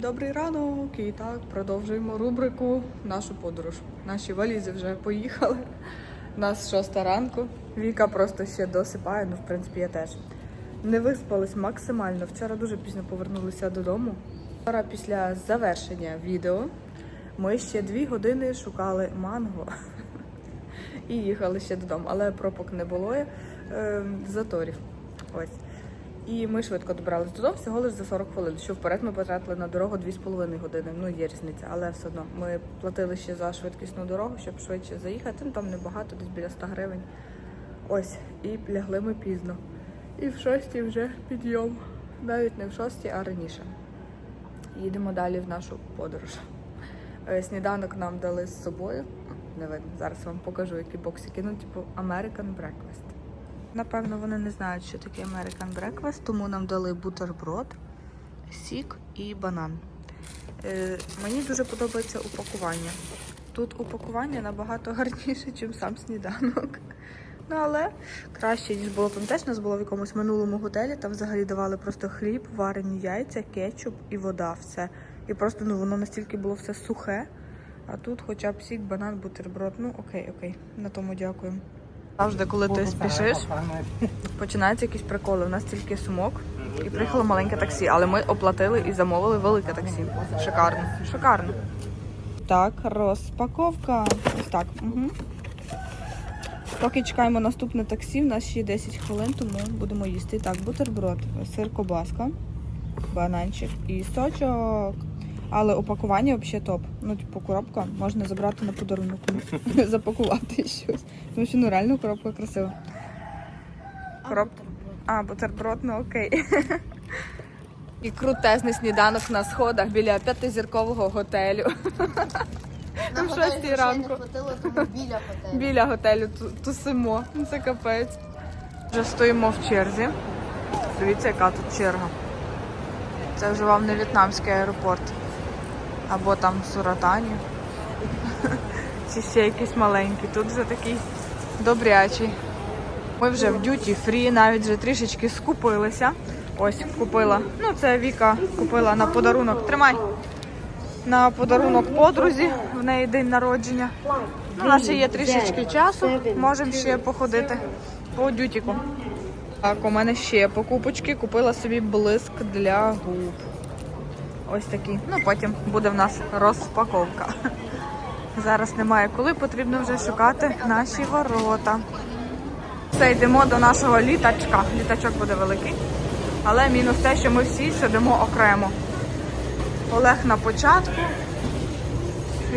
Добрий ранок і так продовжуємо рубрику нашу подорож. Наші валізи вже поїхали. У нас шоста ранку. Віка просто ще досипає, ну в принципі я теж. Не виспались максимально. Вчора дуже пізно повернулися додому. Вчора після завершення відео ми ще дві години шукали манго і їхали ще додому. Але пропок не було е, заторів. Ось. І ми швидко добрались додому всього лише за 40 хвилин. Що вперед ми потратили на дорогу 2,5 години. Ну, є різниця, але все одно ми платили ще за швидкісну дорогу, щоб швидше заїхати. Ну там небагато, десь біля 100 гривень. Ось, і лягли ми пізно. І в шостій вже підйом. Навіть не в шостій, а раніше. Їдемо далі в нашу подорож. Е, Сніданок нам дали з собою. Не видно. Зараз вам покажу, які боксики. Ну, типу, American Breakfast. Напевно, вони не знають, що таке American Breakfast, тому нам дали бутерброд, сік і банан. Е, мені дуже подобається упакування. Тут упакування набагато гарніше, ніж сам сніданок. Ну, але краще, ніж було. Пам'ятаєш, у нас було в якомусь минулому готелі, там взагалі давали просто хліб, варені яйця, кетчуп і вода, все. І просто ну, воно настільки було все сухе. А тут хоча б сік, банан, бутерброд. Ну окей, окей. На тому дякую. Завжди, коли ти спішиш, починаються якісь приколи. У нас тільки сумок і приїхало маленьке таксі, але ми оплатили і замовили велике таксі. Шикарно. Шикарно. Так, розпаковка. Ось так. Угу. Поки чекаємо наступне таксі, в нас ще 10 хвилин, тому будемо їсти. Так, бутерброд, сир кобаска, бананчик і сочок. Але упакування взагалі топ. Ну, типу, коробка можна забрати на подарунок, запакувати щось. Тому що ну реально коробка красива. Короб... А, бутерброд, ну окей. І крутезний сніданок на сходах біля п'ятизіркового готелю. На В шостій ранку. не хватило, тому біля готелю. Біля готелю тусимо. Ну, Це капець. Вже стоїмо в черзі. Дивіться, яка тут черга. Це вже вам не в'єтнамський аеропорт. Або там Суратані. Чи ще якийсь маленький. Тут вже такий добрячий. Ми вже в дюті фрі, навіть вже трішечки скупилися. Ось купила. Ну, це Віка купила на подарунок. Тримай. На подарунок подрузі. В неї день народження. Ну, у нас ще є трішечки часу. Можемо ще походити по дютіку. Так, у мене ще покупочки. Купила собі блиск для губ. Ось такі. Ну, потім буде в нас розпаковка. Зараз немає коли, потрібно вже шукати наші ворота. Все, йдемо до нашого літачка. Літачок буде великий. Але мінус те, що ми всі сидимо окремо. Олег на початку.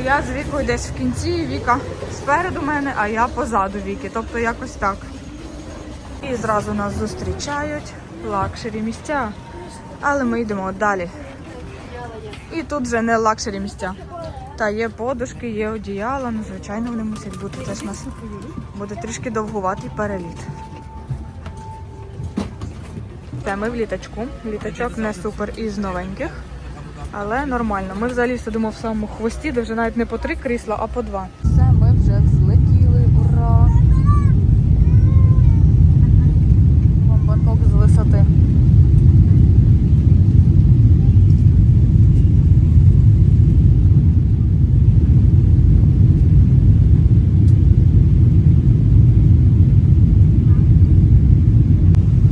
Я з Вікою десь в кінці, Віка спереду мене, а я позаду Віки. Тобто якось так. І зразу нас зустрічають лакшері місця. Але ми йдемо далі. І тут вже не лакшері місця. Та є подушки, є одіяла, ну звичайно вони мусять бути. Це ж нас буде трішки довгуватий переліт. Та ми в літачку. Літачок не супер із новеньких, але нормально. Ми взагалі сидимо в самому хвості, де вже навіть не по три крісла, а по два. Все, ми вже взлетіли. Ура! Вам Бангкок з висоти.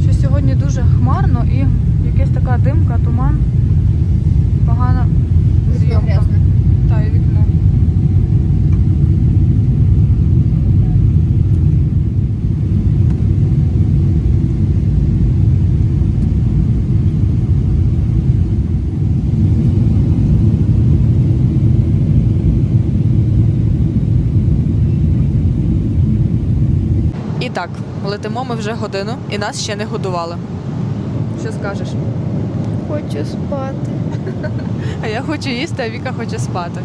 що сьогодні дуже хмарно і якась така димка, туман. Погана зйомка. Та, і вікно. І так, летимо ми вже годину і нас ще не годували. Що скажеш? Хочу спати. А я хочу їсти, а Віка хоче спати.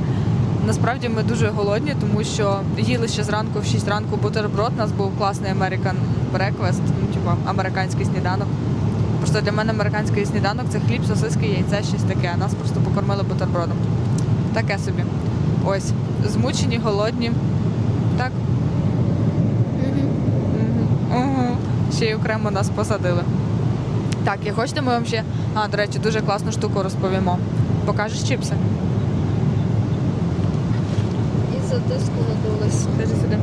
Насправді ми дуже голодні, тому що їли ще зранку в 6 ранку бутерброд. У нас був класний American breakfast, ну, типу американський сніданок. Просто для мене американський сніданок це хліб, сосиски, яйця, щось таке. А нас просто покормили бутербродом. Таке собі. Ось. Змучені, голодні. Так? Угу. Ще й окремо нас посадили. Так, і хочете, ми вам ще, а, до речі, дуже класну штуку розповімо. Покажеш чіпси? І за тиску надулась. Скажи сюди.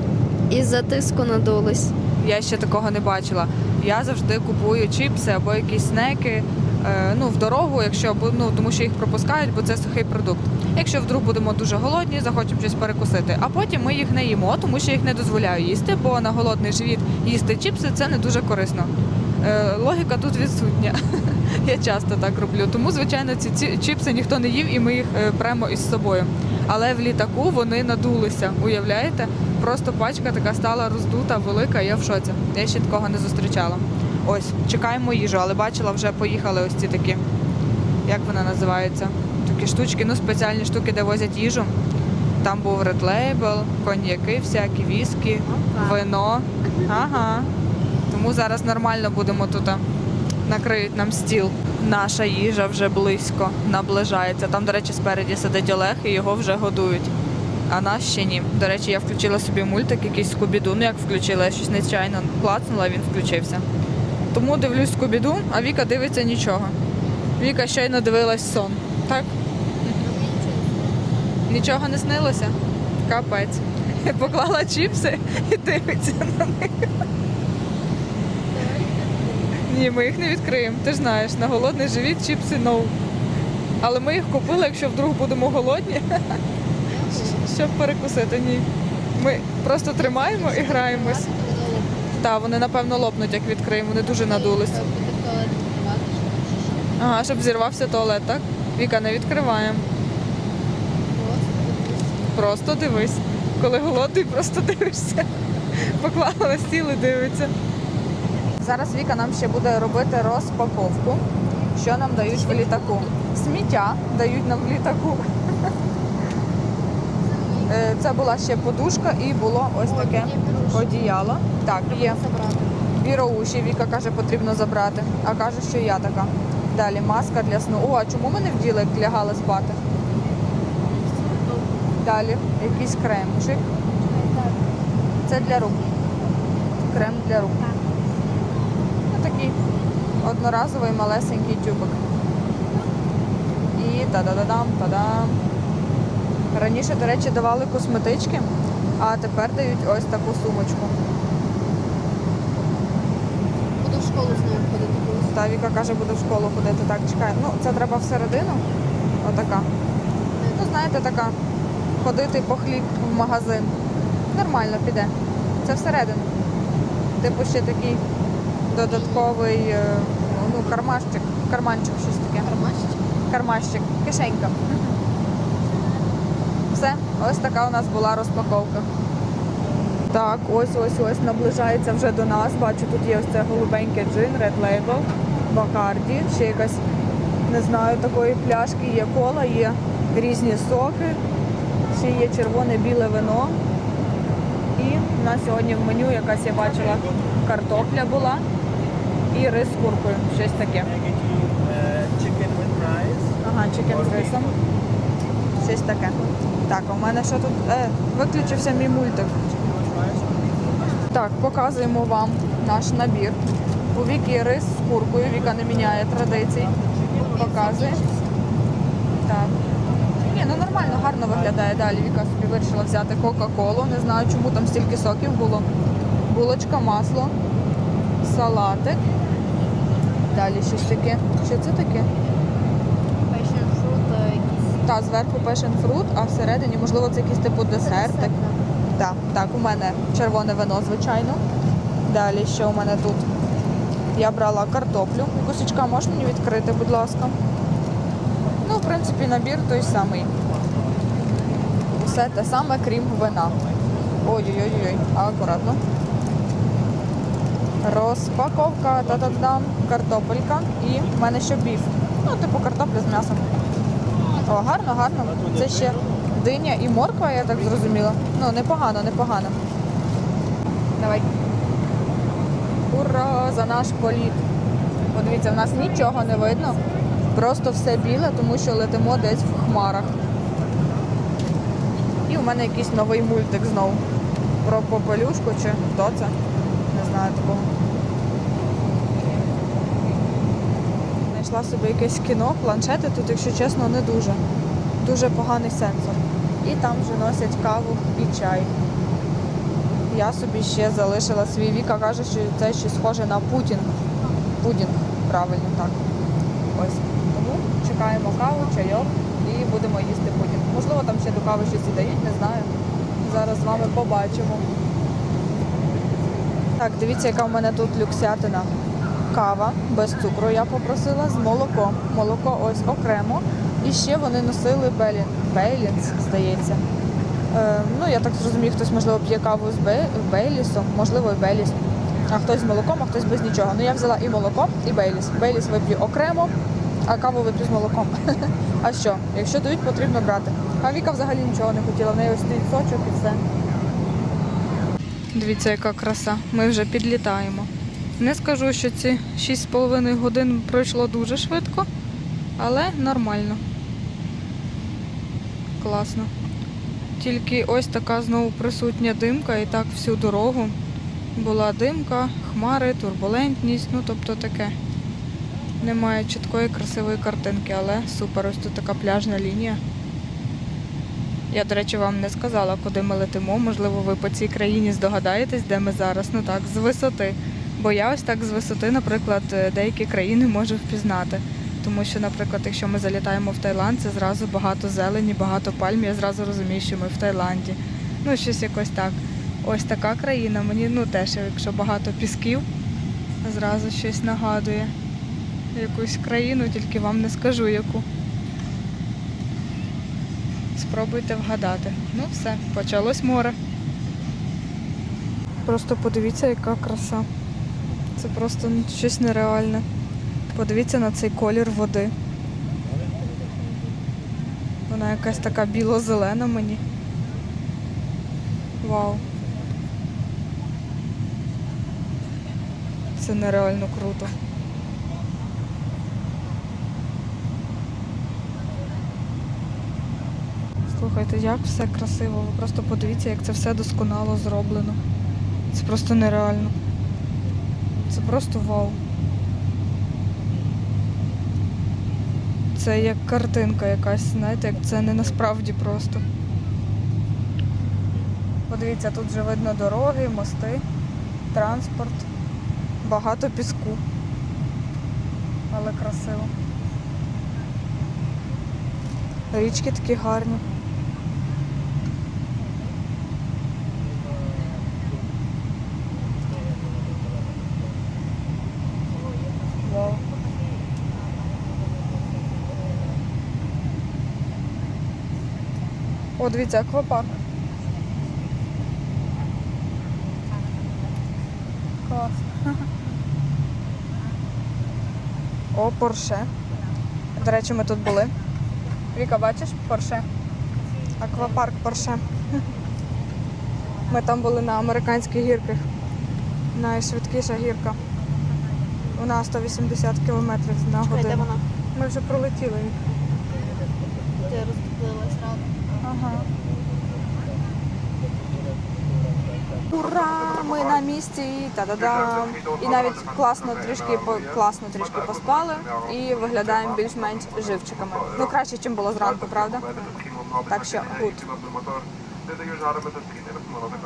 І за тиску надулась. Я ще такого не бачила. Я завжди купую чіпси або якісь снеки. е, Ну, в дорогу, якщо ну тому що їх пропускають, бо це сухий продукт. Якщо вдруг будемо дуже голодні, захочемо щось перекусити, а потім ми їх не їмо, тому що їх не дозволяю їсти, бо на голодний живіт їсти чіпси це не дуже корисно. Е, логіка тут відсутня. Я часто так роблю. Тому, звичайно, ці, чіпси ніхто не їв, і ми їх е, прямо із собою. Але в літаку вони надулися. Уявляєте? Просто пачка така стала роздута, велика. Я в шоці. Я ще такого не зустрічала. Ось, чекаємо їжу, але бачила, вже поїхали ось ці такі. Як вона називається? Такі штучки, ну спеціальні штуки, де возять їжу. Там був Red Label, коньяки, всякі віскі, вино. Ага. Тому зараз нормально будемо тут. Накриють нам стіл. Наша їжа вже близько наближається. Там, до речі, спереді сидить Олег і його вже годують. А нас ще ні. До речі, я включила собі мультик, якийсь скубіду. Ну як включила, я щось нечайно клацнула, він включився. Тому дивлюсь скубіду, а Віка дивиться нічого. Віка щойно дивилась сон. Так? Нічого не снилося? Капець. Поклала чіпси і дивиться на них. Ні, ми їх не відкриємо. Ти ж знаєш, на голодний живіт чіпси ноу. Але ми їх купили, якщо вдруг будемо голодні, щоб перекусити. Ні. Ми просто тримаємо і граємось. Так, вони напевно лопнуть, як відкриємо, вони дуже надулись. Ага, щоб зірвався туалет, так? Віка, не відкриваємо. Просто дивись. Коли голодний, просто дивишся. Поклала на стіл і дивиться. Зараз Віка нам ще буде робити розпаковку, що нам дають в літаку. Сміття дають нам в літаку. Е, Це була ще подушка і було ось таке одіяло. Так, є. Віроуші, Віка каже, потрібно забрати. А каже, що я така. Далі маска для сну. О, а чому ми не вділи, як лягали спати? Далі якийсь кремчик. Це для рук. Крем для рук. Ну такий одноразовий малесенький тюбик. І та-да-да-дам, та-дам. Раніше, до речі, давали косметички, а тепер дають ось таку сумочку. Буду в школу з нею ходити. Та Віка каже, буде в школу ходити. Так, чекай. Ну, це треба всередину. Отака. Ну, знаєте, така. Ходити по хліб в магазин. Нормально піде. Це всередину. Типу ще такий додатковий е, ну, кармашчик, карманчик, щось таке. Кармашечки? Кармашчик, кишенька. Все, ось така у нас була розпаковка. Так, ось ось ось наближається вже до нас. Бачу, тут є ось це голубеньке джин, Red Label, Бакарді, ще якась, не знаю, такої пляшки, є кола, є різні соки, ще є червоне біле вино. І на сьогодні в меню якась я бачила картопля була і рис з куркою, щось таке. with. Ага, чикен з рисом. Щось таке. Так, у мене що тут? Е, виключився мій мультик. Так, показуємо вам наш набір. У Віки рис з куркою. Віка не міняє традицій. Показує. Так. Ні, ну нормально, гарно виглядає. Далі Віка собі вирішила взяти Кока-Колу. Не знаю, чому там стільки соків було. Булочка, масло, салатик. Далі щось таке. Що це таке? Passion fruit, е, якісь. Та зверху passion fruit, а всередині, можливо, це якийсь типу десертик. Так, так, у мене червоне вино, звичайно. Далі що у мене тут? Я брала картоплю. Кусочка можеш мені відкрити, будь ласка. Ну, в принципі, набір той самий. Все те саме, крім вина. Ой-ой-ой, акуратно. Розпаковка, та-та-дам, картопелька і в мене ще біф. Ну, типу картопля з м'ясом. О, гарно, гарно. Це ще диня і морква, я так зрозуміла. Ну, непогано, непогано. Давай. Ура! За наш політ. Подивіться, в нас нічого не видно. Просто все біле, тому що летимо десь в хмарах. І у мене якийсь новий мультик знову. Про попелюшку чи хто це? Не знаю такого. Знайшла собі якесь кіно, планшети тут, якщо чесно, не дуже. Дуже поганий сенсор. І там вже носять каву і чай. Я собі ще залишила свій Віка, каже, що це ще схоже на путінг. Пудінг, правильно так. Ось. Тому чекаємо каву, чайок і будемо їсти пудінг. Можливо, там ще до кави щось і дають, не знаю. Зараз з вами побачимо. Так, дивіться, яка в мене тут люксятина. Кава без цукру я попросила з молоком. Молоко ось окремо. І ще вони носили белін. Бейлінс, здається. Е, ну, я так зрозумію, хтось, можливо, п'є каву з бе- Бейлісом, можливо, і Бейліс. А хтось з молоком, а хтось без нічого. Ну я взяла і молоко, і Бейліс. Бейліс вип'ю окремо, а каву вип'ю з молоком. А що? Якщо дають, потрібно брати. А Віка взагалі нічого не хотіла, в неї ось стоїть сочок і все. Дивіться, яка краса. Ми вже підлітаємо. Не скажу, що ці 6,5 годин пройшло дуже швидко, але нормально. Класно. Тільки ось така знову присутня димка, і так всю дорогу була димка, хмари, турбулентність, ну тобто таке. Немає чіткої красивої картинки, але супер, ось тут така пляжна лінія. Я, до речі, вам не сказала, куди ми летимо. Можливо, ви по цій країні здогадаєтесь, де ми зараз. Ну так, з висоти. Бо я ось так з висоти, наприклад, е, деякі країни можу впізнати. Тому що, наприклад, якщо ми залітаємо в Таїланд, це зразу багато зелені, багато пальм, я зразу розумію, що ми в Таїланді. Ну, щось якось так. Ось така країна. Мені ну теж, якщо багато пісків, зразу щось нагадує. Якусь країну, тільки вам не скажу яку. Спробуйте вгадати. Ну все, почалось море. Просто подивіться, яка краса. Це просто щось нереальне. Подивіться на цей колір води. Вона якась така біло-зелена мені. Вау. Це нереально круто. Слухайте, як все красиво. Ви просто подивіться, як це все досконало зроблено. Це просто нереально. Це просто вау. Це як картинка якась, знаєте, як це не насправді просто. Подивіться, тут вже видно дороги, мости, транспорт, багато піску. Але красиво. Річки такі гарні. Вау. О, дивіться, аквапарк. Клас. О, Порше. До речі, ми тут були. Віка, бачиш, Порше. Аквапарк Порше. Ми там були на американських гірках. Найшвидкіша гірка. Вона 180 км на годину. Ми вже пролетіли. Ура! Ми на місці! Та-да-дам! І навіть класно трішки класно трішки поспали і виглядаємо більш-менш живчиками. Ну краще, ніж було зранку, правда? Так що гуд.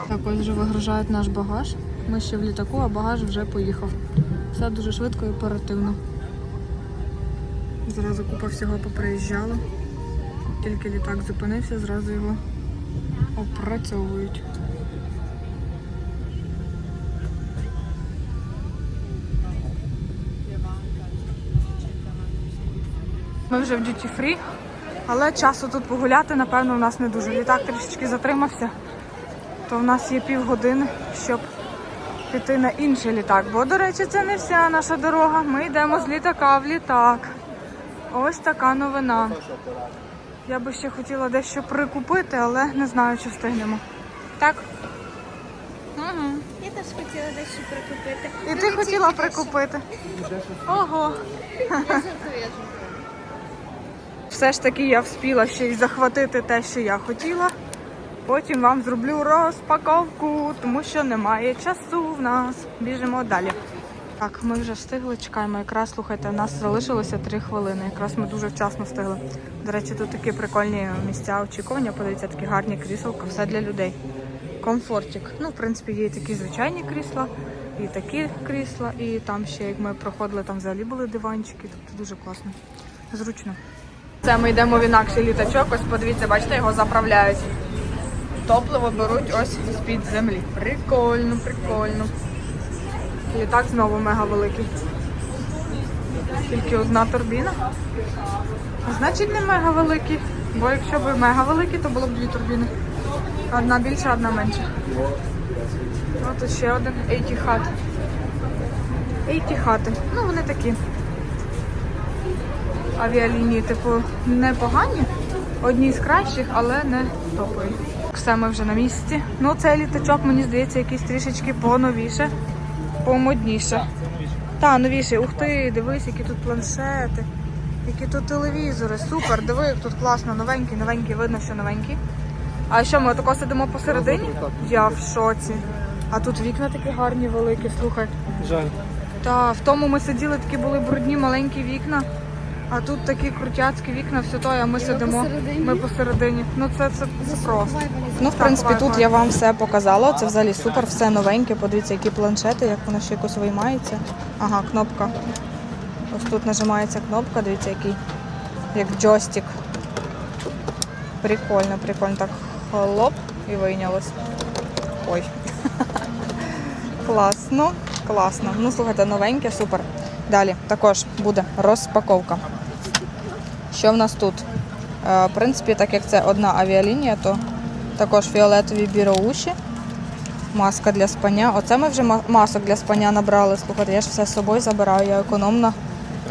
Так, ось вже вигружають наш багаж. Ми ще в літаку, а багаж вже поїхав. Все дуже швидко і оперативно. Зразу купа всього поприїжджала. Тільки літак зупинився, зразу його опрацьовують. Ми вже в duty free, але часу тут погуляти, напевно, у нас не дуже. Літак трішечки затримався, то в нас є півгодини, щоб піти на інший літак. Бо, до речі, це не вся наша дорога. Ми йдемо з літака в літак. Ось така новина. Я би ще хотіла дещо прикупити, але не знаю, чи встигнемо. Так? Угу. Я теж хотіла дещо прикупити. І ти хотіла прикупити. Ого. Я жартую, я жартую. Все ж таки я вспіла ще й захватити те, що я хотіла. Потім вам зроблю розпаковку, тому що немає часу в нас. Біжимо далі. Так, ми вже встигли, чекаємо. Якраз слухайте, у нас залишилося 3 хвилини. Якраз ми дуже вчасно встигли. До речі, тут такі прикольні місця очікування. Подивіться, такі гарні кріселка, все для людей. Комфортик. Ну, в принципі, є і такі звичайні крісла, і такі крісла, і там ще, як ми проходили, там взагалі були диванчики. Тобто дуже класно. Зручно. Це ми йдемо в інакший літачок. Ось подивіться, бачите, його заправляють. Топливо беруть ось з-під землі. Прикольно, прикольно. Літак знову мега великий. Тільки одна турбіна. Значить не мега великий. Бо якщо б мега великий, то було б дві турбіни. Одна більша, одна менша. От ще один Ейтіхат. Ейтіхати. Ну вони такі. Авіалінії, типу, непогані. Одні з кращих, але не топові. Все, ми вже на місці. Ну, цей літачок, мені здається, якийсь трішечки поновіше, помодніше. Та, новіше. Ух ти, дивись, які тут планшети, які тут телевізори. Супер, диви, як тут класно, новенький, новенький, видно, що новенький. А що, ми отако сидимо посередині? Я в шоці. А тут вікна такі гарні, великі, слухай. Жаль. Та в тому ми сиділи, такі були брудні, маленькі вікна. А тут такі крутяцькі вікна, все то, а ми сидимо. посередині? Ми посередині. Ну це, це, це просто. Ну, в принципі, тут я вам все показала. Це взагалі супер, все новеньке. Подивіться, які планшети, як воно ще якось виймається. Ага, кнопка. Ось тут нажимається кнопка, дивіться, який. Як джойстик. Прикольно, прикольно. Так, хлоп і вийнялось. Ой. Класно, класно. Ну, слухайте, новеньке, супер. Далі також буде розпаковка. Що в нас тут? Е, В принципі, так як це одна авіалінія, то також фіолетові біроуші, маска для спання. Оце ми вже масок для спання набрали. Слухайте, я ж все з собою забираю, я економна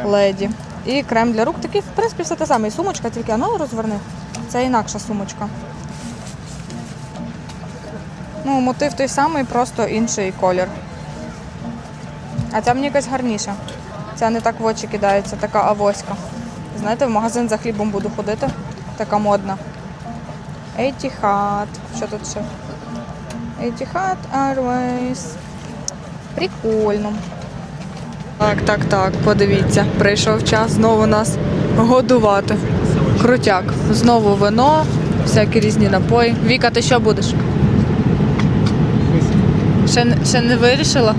леді. І крем для рук. Такий, в принципі, все те саме. І сумочка, тільки а ну розверни. Це інакша сумочка. Ну, мотив той самий, просто інший колір. А ця мені якась гарніша. Ця не так в очі кидається, така авоська. Знаєте, в магазин за хлібом буду ходити. Така модна. Етіхат. Що тут ще? Етіхат Airways. Прикольно. Так, так, так, подивіться. Прийшов час знову нас годувати. Крутяк. Знову вино, всякі різні напої. Віка, ти що будеш? Ще, ще не вирішила?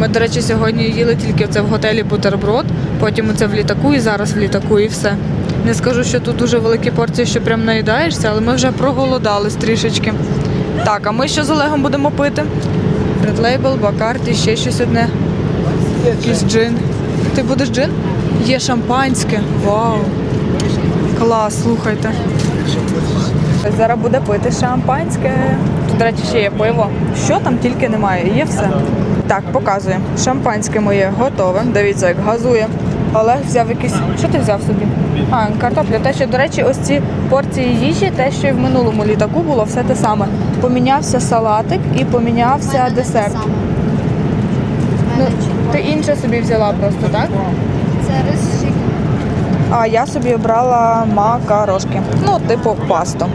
Ми, до речі, сьогодні їли тільки це в готелі бутерброд, потім це в літаку і зараз в літаку і все. Не скажу, що тут дуже великі порції, що прям наїдаєшся, але ми вже проголодались трішечки. Так, а ми що з Олегом будемо пити? Red Label, Bacardi, ще щось одне. Якийсь джин. Ти будеш джин? Є шампанське. Вау. Клас, слухайте. Зараз буде пити шампанське. Тут, до речі, ще є пиво. Що там тільки немає, є все. Так, показує. Шампанське моє готове. Дивіться, як газує. Олег взяв якийсь. Що ти взяв собі? А, картопля. Те, що, до речі, ось ці порції їжі, те, що і в минулому літаку було, все те саме. Помінявся салатик і помінявся десерт. Ну, ти інше собі взяла просто, так? Це. А я собі обрала макарошки. Ну, типу пасту.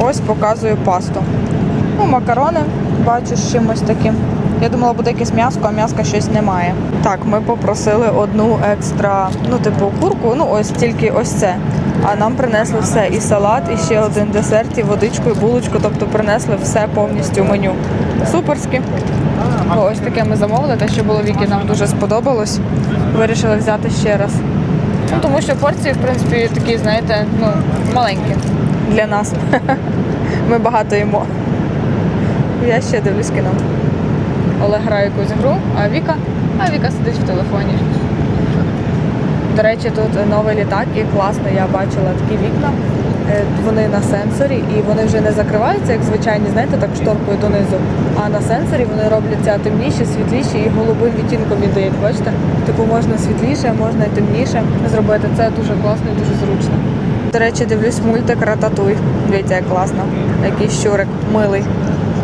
Ось показую пасту. Ну, макарони, бачу з чимось таким. Я думала, буде якесь м'яско, а м'яска щось немає. Так, ми попросили одну екстра, ну, типу, курку, ну ось тільки ось це. А нам принесли все і салат, і ще один десерт, і водичку, і булочку. Тобто принесли все повністю меню. Суперськи. О, Ось таке ми замовили, те, що було віки, нам дуже сподобалось. Вирішили взяти ще раз. Ну, тому що порції, в принципі, такі, знаєте, ну, маленькі для нас. Ми багато їмо. Я ще дивлюсь кіно. Олег грає якусь гру, а Віка, а Віка сидить в телефоні. До речі, тут новий літак і класно, я бачила такі вікна. Е, Вони на сенсорі і вони вже не закриваються, як звичайні, знаєте, так шторкою донизу. А на сенсорі вони робляться темніші, світліші і голубим відтінком віддають. Бачите? Типу можна світліше, можна і темніше зробити. Це дуже класно і дуже зручно. До речі, дивлюсь мультик Рататуй. Дивіться, як класно. Який щурик милий.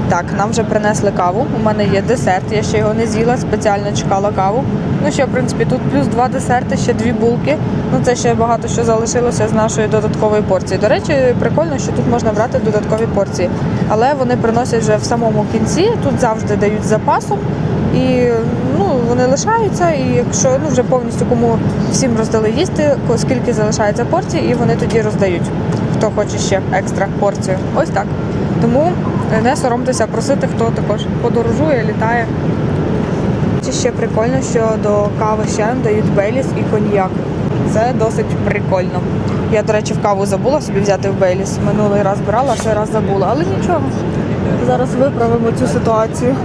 Так, нам вже принесли каву. У мене є десерт, я ще його не з'їла, спеціально чекала каву. Ну ще, в принципі, тут плюс два десерти, ще дві булки. Ну це ще багато що залишилося з нашої додаткової порції. До речі, прикольно, що тут можна брати додаткові порції. Але вони приносять вже в самому кінці. Тут завжди дають запасом. І ну, вони лишаються, і якщо ну вже повністю кому всім роздали їсти, скільки залишається порцій, і вони тоді роздають. Хто хоче ще екстра порцію. Ось так. Тому не соромтеся просити, хто також подорожує, літає. Чи ще прикольно, що до кави ще дають Бейліс і коньяк. Це досить прикольно. Я, до речі, в каву забула собі взяти в Бейліс. Минулий раз брала, цей раз забула. Але нічого. Зараз виправимо цю ситуацію.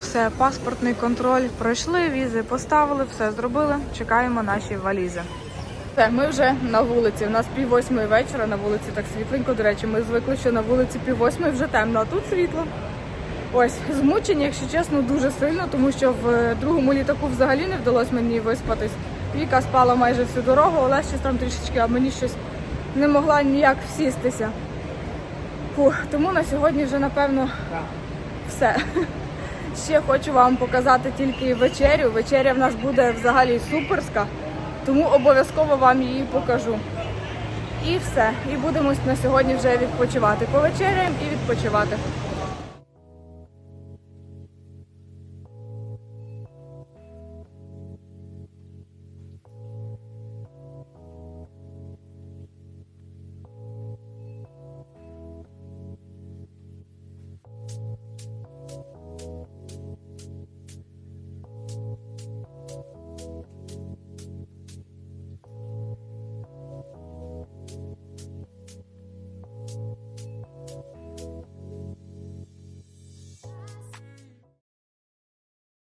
Все, паспортний контроль пройшли, візи поставили, все зробили. Чекаємо наші валізи. Все, ми вже на вулиці. У нас пів восьмої вечора на вулиці так світленько. До речі, ми звикли, що на вулиці пів восьмої вже темно, а тут світло. Ось, змучені, якщо чесно, дуже сильно, тому що в другому літаку взагалі не вдалося мені виспатись. Віка спала майже всю дорогу, Олег щось там трішечки, а мені щось не могла ніяк всістися. Фух, тому на сьогодні вже напевно все. Ще хочу вам показати тільки вечерю. Вечеря в нас буде взагалі суперська, тому обов'язково вам її покажу. І все. І будемо на сьогодні вже відпочивати. Повечеряємо і відпочивати.